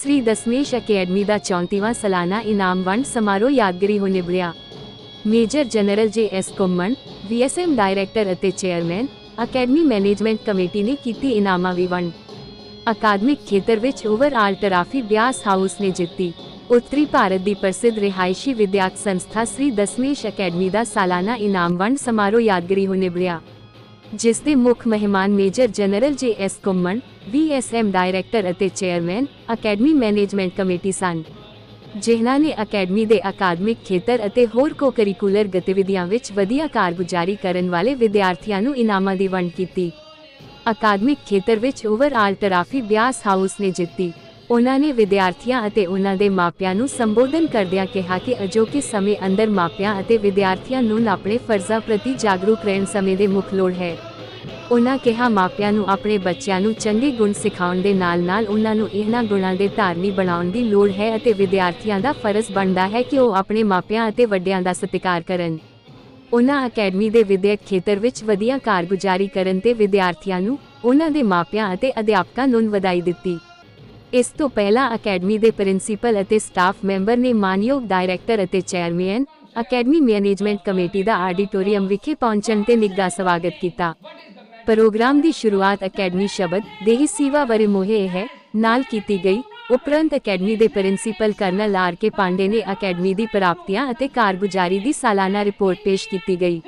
ਸ੍ਰੀ Dasmesh academy ਦਾ 34ਵਾਂ ਸਾਲਾਨਾ ਇਨਾਮ ਵੰਡ ਸਮਾਰੋਹ ਯਾਦਗਾਰੀ ਹੋ ਨਿਬੜਿਆ major general J S Kumman VSM ਅਤੇ ਚੇਅਰਮੈਨ, ਅਕੈਡਮੀ ਮੈਨੇਜਮੈਂਟ ਕਮੇਟੀ ਨੇ ਕੀਤੀ ਇਨਾਮਾਂ ਵੀ ਵੰਡ। ਅਕਾਦਮਿਕ ਖੇਤਰ ਵਿੱਚ ਓਵਰਆਲ ਟਰਾਫੀ ਬਿਆਸ ਹਾਊਸ ਨੇ ਜਿੱਤੀ। ਉੱਤਰੀ ਭਾਰਤ ਦੀ ਪ੍ਰਸਿੱਧ ਰਿਹਾਇਸ਼ੀ ਵਿਦਿਅਕ ਸੰਸਥਾ ਸ੍ਰੀ ਦਸਮੇਸ਼ ਅਕੈਡਮੀ ਦਾ ਸਾਲਾਨਾ ਇਨਾਮ ਵੰਡ ਸਮਾਰੋਹ ਯਾਦਗਾਰੀ ਹੋ ਨਿਬੜਿਆ ਜਿਸ ਦੇ ਮੁੱਖ ਮਹਿਮਾਨ major general J S Kumman VSM director ਅਤੇ ਚੇਅਰਮੈਨ, ਅਕੈਡਮੀ ਮੈਨੇਜਮੈਂਟ ਕਮੇਟੀ ਸਨ। ਜਿਨ੍ਹਾਂ ਨੇ ਅਕੈਡਮੀ ਦੇ ਅਕਾਦਮਿਕ ਖੇਤਰ ਅਤੇ ਹੋਰ ਕੋ-ਕਰਿਕੂਲਰ ਗਤੀਵਿਧੀਆਂ ਵਿੱਚ ਵਧੀਆ ਕਾਰਗੁਜ਼ਾਰੀ ਕਰਨ ਵਾਲੇ ਵਿਦਿਆਰਥੀਆਂ ਨੂੰ ਇਨਾਮਾਂ ਦੀ ਵੰਡ ਕੀਤੀ। ਅਕਾਦਮਿਕ ਖੇਤਰ ਵਿੱਚ ਓਵਰਆਲ ਟਰਾਫੀ ਬਿਆਸ ਹਾਊਸ ਨੇ ਜਿੱਤੀ। ਉਹਨਾਂ ਨੇ ਵਿਦਿਆਰਥੀਆਂ ਅਤੇ ਉਹਨਾਂ ਦੇ ਮਾਪਿਆਂ ਨੂੰ ਸੰਬੋਧਨ ਕਰਦਿਆਂ ਕਿਹਾ ਕਿ ਅਜੋਕੇ ਸਮੇਂ ਅੰਦਰ ਮਾਪਿਆਂ ਅਤੇ ਵਿਦਿਆਰਥੀਆਂ ਨੂੰ ਆਪਣੇ ਫਰਜ਼ਾਂ ਪ੍ਰਤੀ ਜਾਗਰੂਕ ਰਹਿਣ ਸਮੇਂ ਦੇ ਮੁੱਖ ਲੋੜ ਹੈ। ਉਹਨਾਂ ਕਿਹਾ, ਮਾਪਿਆਂ ਨੂੰ ਆਪਣੇ ਬੱਚਿਆਂ ਨੂੰ ਚੰਗੇ ਗੁਣ ਸਿਖਾਉਣ ਦੇ ਨਾਲ-ਨਾਲ ਉਹਨਾਂ ਨੂੰ ਇਹਨਾਂ ਗੁਣਾਂ ਦੇ ਧਾਰਨੀ ਬਣਾਉਣ ਦੀ ਲੋੜ ਹੈ ਅਤੇ ਵਿਦਿਆਰਥੀਆਂ ਦਾ ਫਰਜ਼ ਬਣਦਾ ਹੈ ਕਿ ਉਹ ਆਪਣੇ ਮਾਪਿਆਂ ਅਤੇ ਵੱਡਿਆਂ ਦਾ ਸਤਿਕਾਰ ਕਰਨ। ਉਹਨਾਂ ਅਕੈਡਮੀ ਦੇ ਵਿਦਿਅਕ ਖੇਤਰ ਵਿੱਚ ਵਧੀਆ ਕਾਰਗੁਜ਼ਾਰੀ ਕਰਨ ਤੇ ਵਿਦਿਆਰਥੀਆਂ ਨੂੰ ਉਹਨਾਂ ਦੇ ਮਾਪਿਆਂ ਅਤੇ ਅਧਿਆਪਕਾਂ ਨੂੰ ਵਧਾਈ ਦਿੱਤੀ। ਇਸ ਤੋਂ ਪਹਿਲਾਂ ਅਕੈਡਮੀ ਦੇ ਪ੍ਰਿੰਸੀਪਲ ਅਤੇ ਸਟਾਫ ਮੈਂਬਰ ਨੇ ਮਾਨਯੋਗ ਡਾਇਰੈਕਟਰ ਅਤੇ ਚੇਅਰਮੈਨ, ਅਕੈਡਮੀ ਮੈਨੇਜਮੈਂਟ ਕਮੇਟੀ ਦਾ ਆਡੀਟੋਰੀਅਮ ਵਿਖੇ ਪਹੁੰਚਣ ਤੇ ਨਿੱਘਾ ਸਵਾਗਤ ਕੀਤਾ। ਪ੍ਰੋਗਰਾਮ ਦੀ ਸ਼ੁਰੂਆਤ ਅਕੈਡਮੀ ਸ਼ਬਦ ਦੇਹੀ ਸੀਵਾ ਵਰੇ ਮੋਹੇ ਹੈ ਨਾਲ ਕੀਤੀ ਗਈ। ਉਪਰੰਤ ਅਕੈਡਮੀ ਦੇ principal colonel R K Pandey ਨੇ ਅਕੈਡਮੀ ਦੀ ਪ੍ਰਾਪਤੀਆਂ ਅਤੇ ਕਾਰਗੁਜ਼ਾਰੀ ਦੀ ਸਾਲਾਨਾ ਰਿਪੋਰਟ ਪੇਸ਼ ਕੀਤੀ ਗਈ।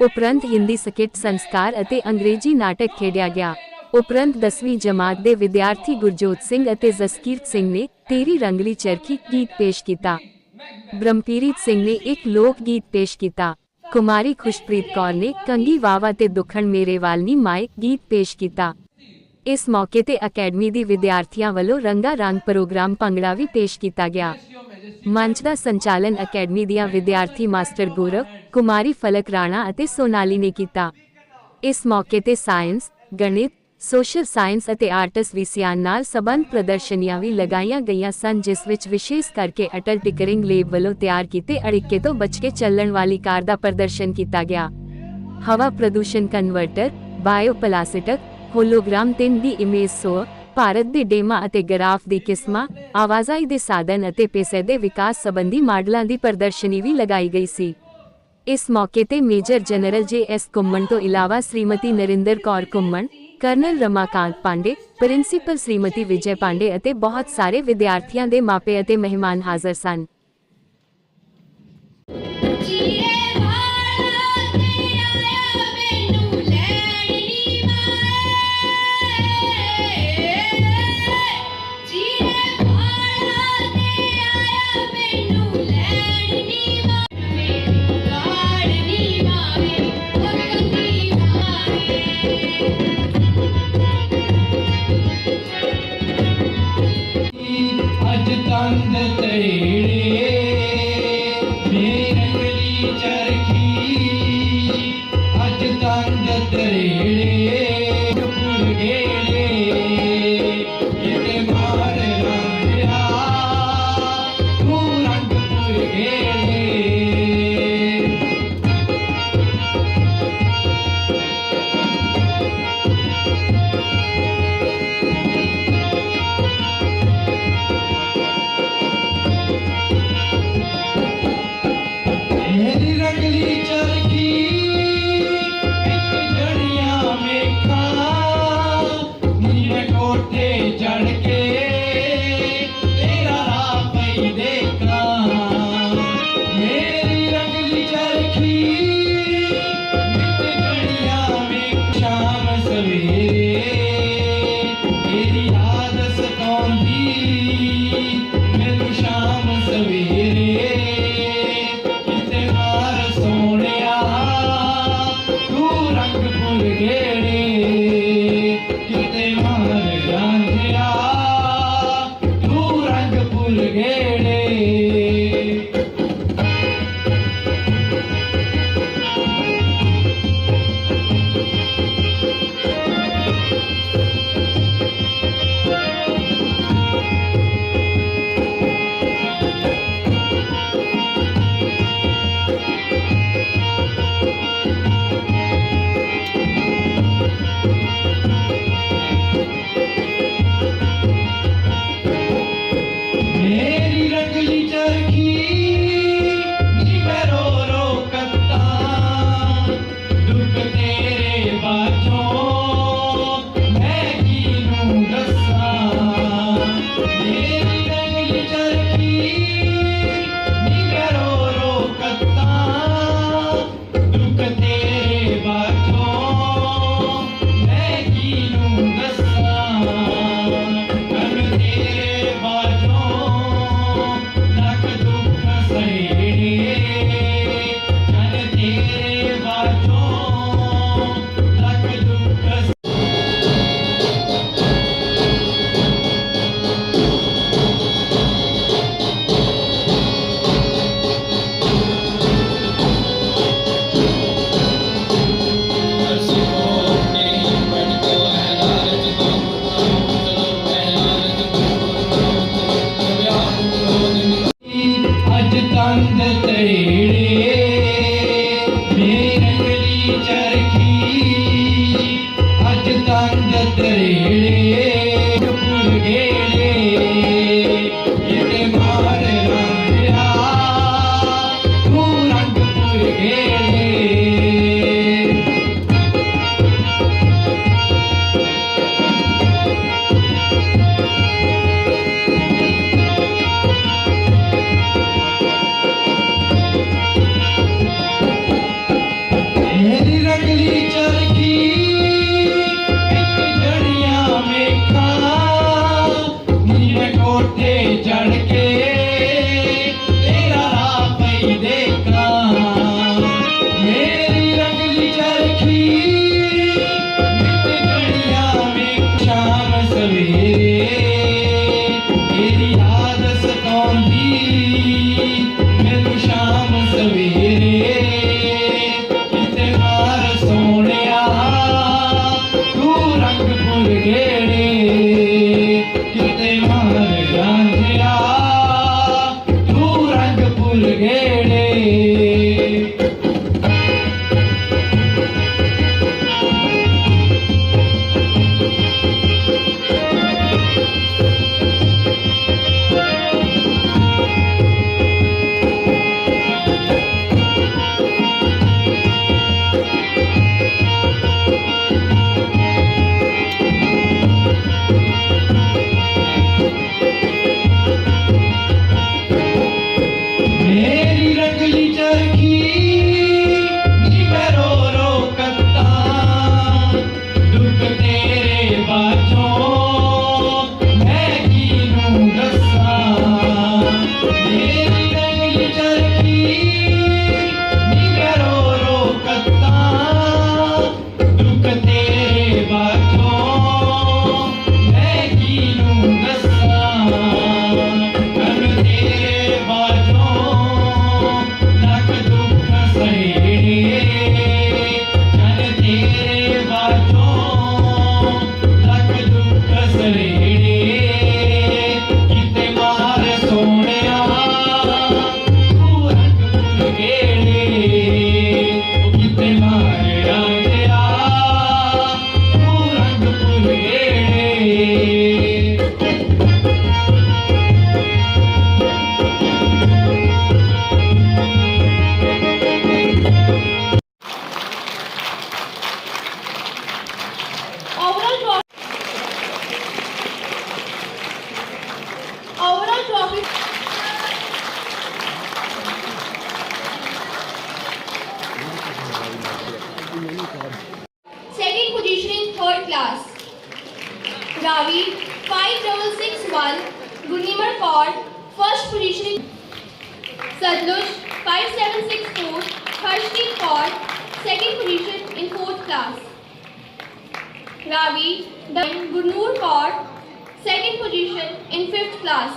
ਉਪਰੰਤ ਹਿੰਦੀ ਸਕਿੱਟ ਸੰਸਕਾਰ ਅਤੇ ਅੰਗਰੇਜ਼ੀ ਨਾਟਕ ਖੇਡਿਆ ਗਿਆ। ਉਪਰੰਤ 10ਵੀਂ ਜਮਾਤ ਦੇ ਵਿਦਿਆਰਥੀ ਗੁਰਜੋਤ ਸਿੰਘ ਅਤੇ ਜਸਕੀਰਤ ਸਿੰਘ ਨੇ ਤੇਰੀ ਰੰਗਲੀ ਚਰਖੀ ਗੀਤ ਪੇਸ਼ ਕੀਤਾ। ਬ੍ਰਹਮਪੀਰੀਤ ਸਿੰਘ ਨੇ ਇੱਕ ਲੋਕ ਗੀਤ ਪੇਸ਼ ਕੀਤਾ। ਕੁਮਾਰੀ ਖੁਸ਼ਪ੍ਰੀਤ ਕੌਰ ਨੇ ਕੰਗੀ ਵਾਵਾ ਤੇ ਦੁਖਣ ਮੇਰੇ ਵਾਲਨੀ ਮਾਏ ਗੀਤ ਪੇਸ਼ ਕੀਤਾ। ਇਸ ਮੌਕੇ ਤੇ ਅਕੈਡਮੀ ਦੀ ਵਿਦਿਆਰਥੀਆਂ ਵੱਲੋਂ ਰੰਗਾ ਰੰਗ ਪ੍ਰੋਗਰਾਮ ਭੰਗੜਾ ਵੀ ਪੇਸ਼ ਕੀਤਾ ਗਿਆ। ਮੰਚ ਦਾ ਸੰਚਾਲਨ ਅਕੈਡਮੀ ਦੀਆਂ ਵਿਦਿਆਰਥੀ ਮਾਸਟਰ ਗੌਰਵ, ਕੁਮਾਰੀ ਫਲਕ ਰਾਣਾ ਅਤੇ ਸੋਨਾਲੀ ਨੇ ਕੀਤਾ। ਇਸ ਮੌਕੇ ਤੇ ਸਾਇੰਸ, ਗਣਿਤ ਸੋਸ਼ਲ ਸਾਇੰਸ ਅਤੇ ਆਰਟਸ ਵਿਸ਼ਿਆਂ ਨਾਲ ਸਬੰਧ ਪ੍ਰਦਰਸ਼ਨੀਆਂ ਵੀ ਲਗਾਈਆਂ ਗਈਆਂ ਸਨ, ਜਿਸ ਵਿੱਚ ਵਿਸ਼ੇਸ਼ ਕਰਕੇ ਅਟਲ ਟਿਕਰਿੰਗ ਲੇਬ ਵੱਲੋਂ ਤਿਆਰ ਕੀਤੇ ਅੜਿੱਕੇ ਤੋਂ ਬਚ ਕੇ ਚੱਲਣ ਵਾਲੀ ਕਾਰ ਦਾ ਪ੍ਰਦਰਸ਼ਨ ਕੀਤਾ ਗਿਆ। ਹਵਾ ਪ੍ਰਦੂਸ਼ਣ ਕਨਵਰਟਰ, ਬਾਇਓਪਲਾਸਟਿਕ, ਹੋਲੋਗ੍ਰਾਮ 3 ਦੀ ਇਮੇਜ ਸੋ ਭਾਰਤ ਦੇ ਡੇਮਾ ਅਤੇ ਗਰਾਫ ਦੀ ਕਿਸਮਾਂ, ਆਵਾਜਾਈ ਦੇ ਸਾਧਨ ਅਤੇ ਪੈਸੇ ਦੇ ਵਿਕਾਸ ਸੰਬੰਧੀ ਮਾਡਲਾਂ ਦੀ ਪ੍ਰਦਰਸ਼ਨੀ ਵੀ ਲਗਾਈ ਗਈ ਸੀ। ਇਸ ਮੌਕੇ ਤੇ major general J S Kumman ਤੋਂ ਇਲਾਵਾ ਸ਼੍ਰੀਮਤੀ ਨਰਿੰਦਰ ਕੌਰ ਕੁੰਮਣ ਕਰਨਲ ਰਮਾਕਾਂਤ ਪਾਂਡੇ, ਪ੍ਰਿੰਸੀਪਲ ਸ਼੍ਰੀਮਤੀ ਵਿਜੇ ਪਾਂਡੇ ਅਤੇ ਬਹੁਤ ਸਾਰੇ ਵਿਦਿਆਰਥੀਆਂ ਦੇ ਮਾਪੇ ਅਤੇ ਮਹਿਮਾਨ ਹਾਜ਼ਰ ਸਨ। ਮੇਰੀ Education in 5th class.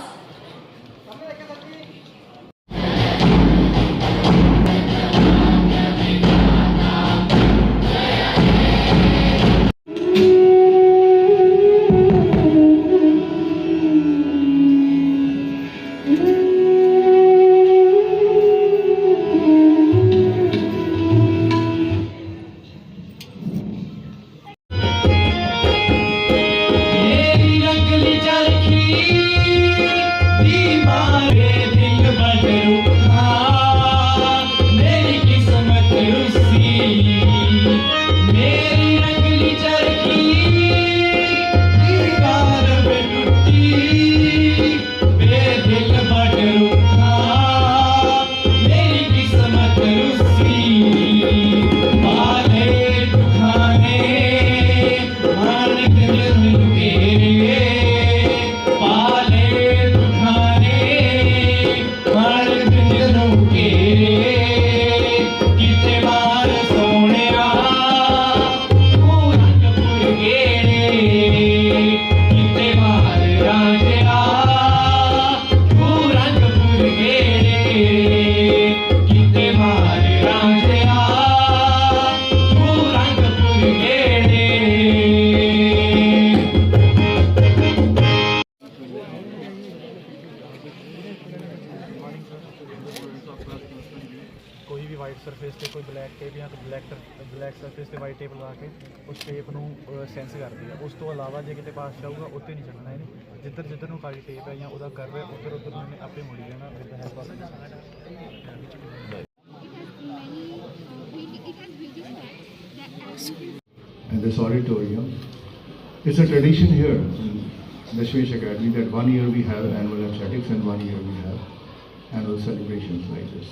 ਕੇ ਉਸ ਟੇਪ ਨੂੰ ਸੈਂਸ ਕਰਦੀ ਆ ਉਸ ਤੋਂ ਇਲਾਵਾ ਜੇ ਕਿਤੇ ਪਾਸ ਜਾਊਗਾ ਉੱਤੇ ਨਹੀਂ ਛੱਡਣਾ ਇਹਨੇ ਜਿੱਧਰ ਜਿੱਧਰ ਨੂੰ ਕਾਲੀ ਟੇਪ ਹੈ ਜਾਂ ਉਹਦਾ ਕਰਵ ਹੈ ਉੱਧਰ ਉੱਧਰ ਨੂੰ ਇਹਨੇ ਆਪੇ ਮੁੜੀ ਜਾਣਾ with the help of It has many, uh, British, it has British flags that as and this auditorium. It's a tradition here in Nashwesh Academy that one year we have annual athletics and one year we have annual celebrations like this.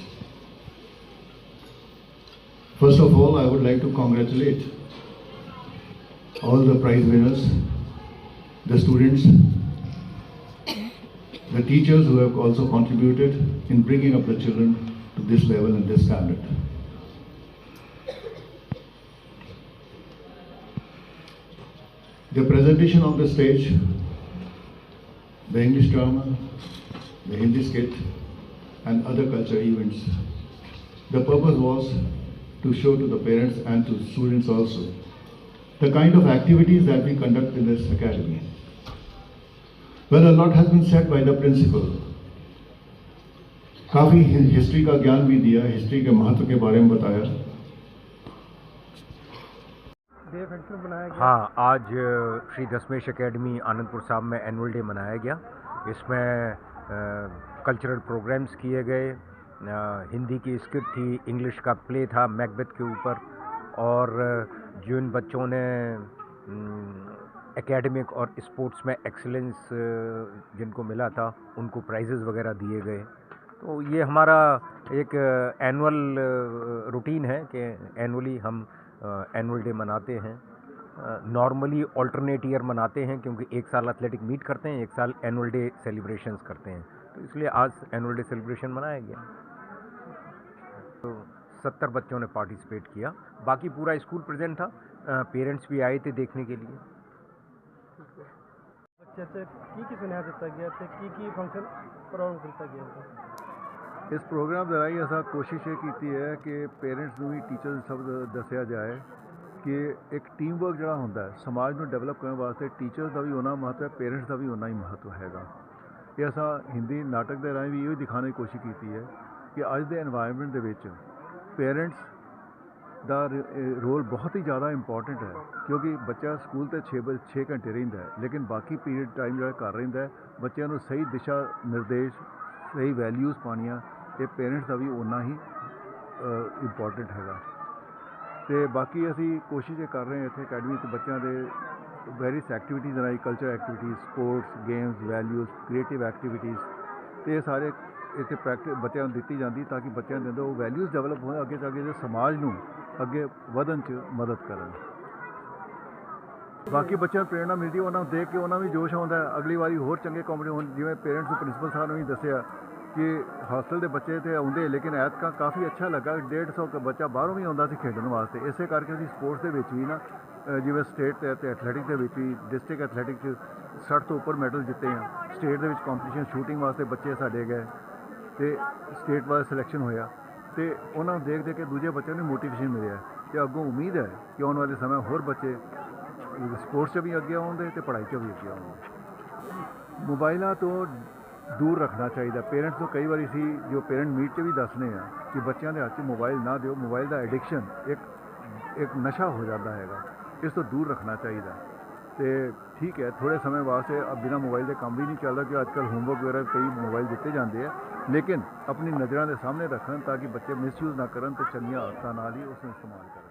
First of all, I would like to congratulate all the prize winners, the students, the teachers who have also contributed in bringing up the children to this level and this standard. The presentation on the stage, the English drama, the Hindi skit, and other culture events. The purpose was to show to the parents and to students also the kind of activities that we conduct in this academy. Well, a lot has been said by the principal. काफ़ी history का ज्ञान भी दिया history के महत्व के बारे में बताया हाँ आज श्री दशमेश एकेडमी आनंदपुर साहब में एनुअल डे मनाया गया इसमें कल्चरल प्रोग्राम्स किए गए हिंदी की स्क्रिप्ट थी इंग्लिश का प्ले था मैकबेथ के ऊपर और जिन बच्चों ने एकेडमिक और स्पोर्ट्स में एक्सीलेंस जिनको मिला था, उनको प्राइजेज़ वगैरह दिए गए। तो ये हमारा एक एनुअल रूटीन है कि एनुअली हम एनुअल डे मनाते हैं। नॉर्मली ऑल्टरनेट ईयर मनाते हैं क्योंकि एक साल एथलेटिक मीट करते हैं, एक साल एनुअल डे सेलिब्रेशंस करते हैं। तो इसलिए आज एनुअल डे सेलिब्रेशन मनाया गया। तो सत्तर बच्चों ने पार्टिसिपेट किया। बाकी पूरा स्कूल प्रेजेंट था पेरेंट्स भी आए थे देखने के लिए। ਬੱਚਿਆਂ 'ਚ ਕੀ ਕੀ ਸੁਣਿਆ ਦਿੱਤਾ ਗਿਆ ਤੇ ਕੀ ਕੀ ਫੰਕਸ਼ਨ ਪ੍ਰੋਗਰਾਮ ਕੀਤਾ ਗਿਆ ਇਸ ਪ੍ਰੋਗਰਾਮ ਦੇ ਰਾਹੀਂ ਅਸਾਂ ਕੋਸ਼ਿਸ਼ ਇਹ ਕੀਤੀ ਹੈ ਕਿ ਪੇਰੈਂਟਸ ਨੂੰ ਵੀ ਟੀਚਰ ਸਭ ਦੱਸਿਆ ਜਾਏ ਕਿ ਇੱਕ ਟੀਮ ਵਰਕ ਜਿਹੜਾ ਹੁੰਦਾ ਹੈ ਸਮਾਜ ਨੂੰ ਡਿਵੈਲਪ ਕਰਨ ਵਾਸਤੇ ਟੀਚਰਸ ਦਾ ਵੀ ਉਹਨਾਂ ਮਹੱਤਵ ਹੈ ਪੇਰੈਂਟਸ ਦਾ ਵੀ ਉਹਨਾਂ ਹੀ ਮਹੱਤਵ ਹੈਗਾ ਇਹ ਅਸਾਂ ਹਿੰਦੀ ਨਾਟਕ ਦੇ ਰਾਹੀਂ ਵੀ ਇਹ ਦਿਖਾਉਣ ਦੀ ਕੋਸ਼ਿਸ਼ ਕੀਤੀ ਹੈ ਕਿ ਅੱਜ ਦੇ এনवायरमेंट ਦੇ ਵਿੱਚ ਪੇਰੈਂਟਸ ਦਾ ਰੋਲ eh, ਬਹੁਤ ਹੀ ਜ਼ਿਆਦਾ ਇੰਪੋਰਟੈਂਟ ਹੈ, ਕਿਉਂਕਿ ਬੱਚਾ ਸਕੂਲ ਤੇ 6 6 ਘੰਟੇ ਰਹਿੰਦਾ ਹੈ, ਲੇਕਿਨ ਬਾਕੀ ਪੀਰੀਅਡ ਟਾਈਮ ਜਿਹੜਾ ਘਰ ਰਹਿੰਦਾ ਬੱਚਿਆਂ ਨੂੰ ਸਹੀ ਦਿਸ਼ਾ ਨਿਰਦੇਸ਼, ਸਹੀ ਵੈਲਿਊਜ਼ ਪਾਉਣੀਆਂ, ਇਹ ਪੇਰੈਂਟਸ ਦਾ ਵੀ ਓਨਾ ਹੀ ਇੰਪੋਰਟੈਂਟ ਹੈਗਾ। ਤੇ ਬਾਕੀ ਅਸੀਂ ਕੋਸ਼ਿਸ਼ ਇਹ ਕਰ ਰਹੇ ਹਾਂ ਇੱਥੇ ਅਕੈਡਮੀ 'ਚ ਬੱਚਿਆਂ ਦੇ ਵੈਰੀਅਸ ਐਕਟੀਵਿਟੀਜ਼ ਰਾਹੀਂ culture activities sports games values creative activities ਤੇ ਇਹ ਸਾਰੇ ਇੱਥੇ ਪ੍ਰੈਕਟਿਸ ਬੱਚਿਆਂ ਨੂੰ ਦਿੱਤੀ ਜਾਂਦੀ ਤਾਂ ਕਿ ਬੱਚਿਆਂ ਦੇ ਅੰਦਰ ਉਹ ਵੈਲਿਊਜ਼ ਡਿਵੈਲਪ ਹੋਣ, ਅੱਗੇ ਜਾ ਕੇ ਜੇ ਸਮਾਜ ਨੂੰ ਅੱਗੇ ਵਧਣ 'ਚ ਮਦਦ ਕਰਨ। ਬਾਕੀ ਬੱਚਿਆਂ ਨੂੰ ਪ੍ਰੇਰਣਾ ਮਿਲਦੀ ਉਹਨਾਂ ਨੂੰ ਦੇਖ ਕੇ ਉਹਨਾਂ ਨੂੰ ਵੀ ਜੋਸ਼ ਆਉਂਦਾ ਅਗਲੀ ਵਾਰੀ ਹੋਰ ਚੰਗੇ ਕੰਪੀਟੀਸ਼ਨ ਜਿਵੇਂ ਪੇਰੈਂਟਸ ਨੂੰ ਪ੍ਰਿੰਸੀਪਲ ਸਾਹਿਬ ਨੇ ਵੀ ਦੱਸਿਆ ਕਿ ਹੋਸਟਲ ਦੇ ਬੱਚੇ ਤੇ ਆਉਂਦੇ ਲੇਕਿਨ ਐਤਕਾਂ ਕਾਫੀ ਅੱਛਾ ਲੱਗਾ। 150 ਕ ਬੱਚਾ ਬਾਹਰੋਂ ਵੀ ਆਉਂਦਾ ਸੀ ਖੇਡਣ ਵਾਸਤੇ। ਇਸੇ ਕਰਕੇ ਅਸੀਂ ਸਪੋਰਟਸ ਦੇ ਵਿੱਚ ਵੀ ਨਾ ਜਿਵੇਂ ਸਟੇਟ ਤੇ ਤੇ ਐਥਲੈਟਿਕ ਦੇ ਵਿੱਚ ਵੀ ਡਿਸਟ੍ਰਿਕਟ ਐਥਲੈਟਿਕ 'ਚ 60 ਤੋਂ ਉੱਪਰ ਮੈਡਲ ਜਿੱਤੇ ਆ। ਸਟੇਟ ਦੇ ਵਿੱਚ ਕੰਪੀਟੀਸ਼ਨ ਸ਼ੂਟਿੰਗ ਵਾਸਤੇ ਬੱਚੇ ਸਾਡੇ ਗਏ। ਤੇ ਸਟੇਟ ਵਾਈਜ਼ ਸਿਲੈਕਸ਼ਨ ਹੋਇਆ ਤੇ ਉਹਨਾਂ ਨੂੰ ਦੇਖ ਦੇਖ ਕੇ ਦੂਜੇ ਬੱਚਿਆਂ ਨੂੰ ਮੋਟੀਵੇਸ਼ਨ ਮਿਲਿਆ ਤੇ ਅੱਗੋਂ ਉਮੀਦ ਹੈ ਕਿ ਆਉਣ ਵਾਲੇ ਸਮੇਂ ਹੋਰ ਬੱਚੇ ਸਪੋਰਟਸ 'ਚ ਵੀ ਅੱਗੇ ਆਉਂਦੇ ਤੇ ਪੜ੍ਹਾਈ 'ਚ ਵੀ ਅੱਗੇ ਆਉਣਗੇ। ਮੋਬਾਈਲਾਂ ਤੋਂ ਦੂਰ ਰੱਖਣਾ ਚਾਹੀਦਾ। ਪੇਰੈਂਟਸ ਨੂੰ ਕਈ ਵਾਰੀ ਸੀ ਜੋ ਪੇਰੈਂਟ ਮੀਟ 'ਚ ਵੀ ਦੱਸਦੇ ਆ ਕਿ ਬੱਚਿਆਂ ਦੇ ਹੱਥ 'ਚ ਮੋਬਾਈਲ ਨਾ ਦਿਓ। ਮੋਬਾਈਲ ਦਾ ਐਡਿਕਸ਼ਨ ਇੱਕ ਇੱਕ ਨਸ਼ਾ ਹੋ ਜਾਂਦਾ ਹੈਗਾ। ਇਸ ਤੋਂ ਦੂਰ ਰੱਖਣਾ ਚਾਹੀਦਾ। ਤੇ ਠੀਕ ਹੈ ਥੋੜੇ ਸਮੇਂ ਵਾਸਤੇ ਅਬ ਬਿਨਾ ਮੋਬਾਈਲ ਦੇ ਕੰਮ ਵੀ ਨਹੀਂ ਚੱਲਦਾ ਕਿ ਅੱਜਕੱਲ ਹੋਮਵਰਕ ਵਗੈਰਾ ਕਈ ਮੋਬਾਈਲ ਦਿੱਤੇ ਜਾਂਦੇ ਆ ਲੇਕਿਨ ਆਪਣੀ ਨਜ਼ਰਾਂ ਦੇ ਸਾਹਮਣੇ ਰੱਖਣ ਤਾਂ ਕਿ ਬੱਚੇ ਮਿਸਯੂਜ਼ ਨਾ ਕਰਨ ਤੇ ਚੰਗੀਆਂ ਆਦਤਾਂ ਨਾਲ ਹੀ ਉਸ ਨੂੰ ਇਸਤੇਮਾਲ ਕਰਨ